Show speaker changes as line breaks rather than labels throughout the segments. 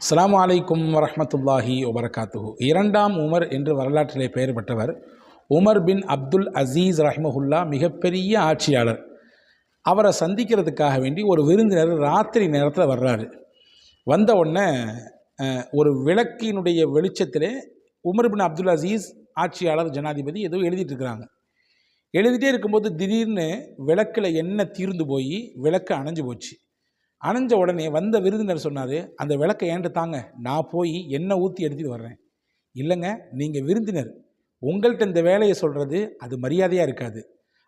அஸ்லாம் அலைக்கும் வரமத்துல்லாஹி வபரகாத்துஹு. இரண்டாம் உமர் என்று வரலாற்றிலே பெயர் பெற்றவர் உமர் பின் அப்துல் அசீஸ் ரஹ்மஹுல்லா மிகப்பெரிய ஆட்சியாளர். அவரை சந்திக்கிறதுக்காக வேண்டி ஒரு விருந்தினர் ராத்திரி நேரத்தில் வர்றாரு. வந்த உடனே ஒரு விளக்கினுடைய வெளிச்சத்திலே உமர் பின் அப்துல் அசீஸ் ஆட்சியாளர் ஜனாதிபதி ஏதோ எழுதிட்டு இருக்கிறாங்க. எழுதிட்டே இருக்கும்போது திடீர்னு விளக்கில் எண்ணெய் தீர்ந்து போய் விளக்கு அணைஞ்சு போச்சு. அணைஞ்ச உடனே வந்த விருந்தினர் சொன்னார் அந்த விளக்கை ஏன்ட்டு தாங்க? நான் போய் எண்ணெய் ஊற்றி எடுத்துட்டு வர்றேன். இல்லைங்க நீங்கள் விருந்தினர். உங்கள்கிட்ட இந்த வேலையை சொல்கிறது அது மரியாதையாக இருக்காது.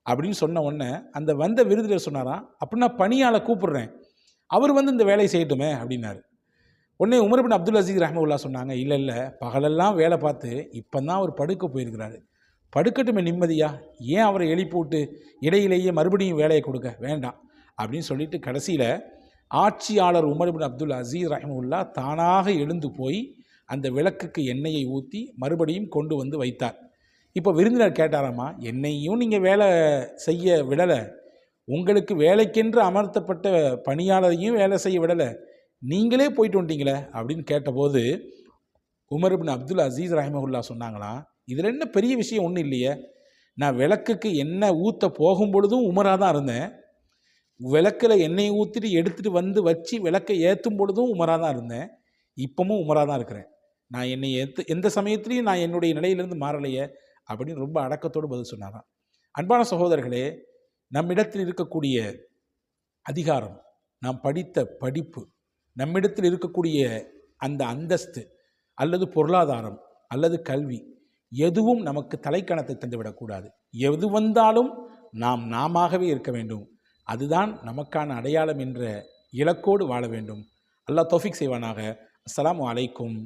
அப்படின்னு சொன்ன உடனே அந்த வந்த விருந்தினர் சொன்னாராம் அப்படின்னா பணியாளை கூப்பிடுறேன். அவர் வந்து இந்த வேலையை செய்யட்டுமே அப்படின்னாரு. உடனே உமர்பின் அப்துல் அசீஸ் ரஹ்மவுல்லா சொன்னாங்க இல்லை இல்லை பகலெல்லாம் வேலை பார்த்து இப்போ தான் அவர் படுக்க போயிருக்கிறாரு. படுக்கட்டுமே நிம்மதியா? ஏன் அவரை எழுப்பி விட்டு இடையிலேயே மறுபடியும் வேலையை கொடுக்க? வேண்டாம் அப்படின்னு சொல்லிட்டு கடைசியில் ஆட்சியாளர் உமர் பின் அப்துல் அசீஸ் ரஹமுல்லா தானாக எழுந்து போய் அந்த விளக்குக்கு எண்ணெயை ஊற்றி மறுபடியும் கொண்டு வந்து வைத்தார். இப்போ விருந்தினர் கேட்டாராம்மா என்னையும் நீங்கள் வேலை செய்ய விடலை. உங்களுக்கு வேலைக்கென்று அமர்த்தப்பட்ட பணியாளரையும் வேலை செய்ய விடலை. நீங்களே போயிட்டு வந்துட்டீங்களே? அப்படின்னு கேட்டபோது உமர் பின் அப்துல் அசீஸ் ரஹமகுல்லா சொன்னாங்களாம் இதில் என்ன பெரிய விஷயம் ஒன்றும் இல்லையே. நான் விளக்குக்கு என்ன ஊற்ற போகும் பொழுதும் உமராக தான் இருந்தேன். விளக்கில் எண்ணெயை ஊற்றிட்டு எடுத்துகிட்டு வந்து வச்சு விளக்கை ஏற்றும் பொழுதும் உமராக தான் இருந்தேன். இப்பவும் உமராக தான் இருக்கிறேன். நான் என்னை எந்த எந்த சமயத்துலையும் நான் என்னுடைய நிலையிலிருந்து மாறலையே அப்படின்னு ரொம்ப அடக்கத்தோடு பதில் சொன்னாராம். அன்பான சகோதரர்களே நம்மிடத்தில் இருக்கக்கூடிய அதிகாரம் நாம் படித்த படிப்பு நம்மிடத்தில் இருக்கக்கூடிய அந்த அந்தஸ்து அல்லது பொருளாதாரம் அல்லது கல்வி எதுவும் நமக்கு தலைக்கணத்தை தந்துவிடக்கூடாது. எது வந்தாலும் நாம் நாமாகவே இருக்க வேண்டும். அதுதான் நமக்கான அடையாளம் என்ற இலக்கோடு வாழ வேண்டும். அல்லாஹ் தோஃபிக் செய்வானாக. அஸ்லாம் அலைக்கும்.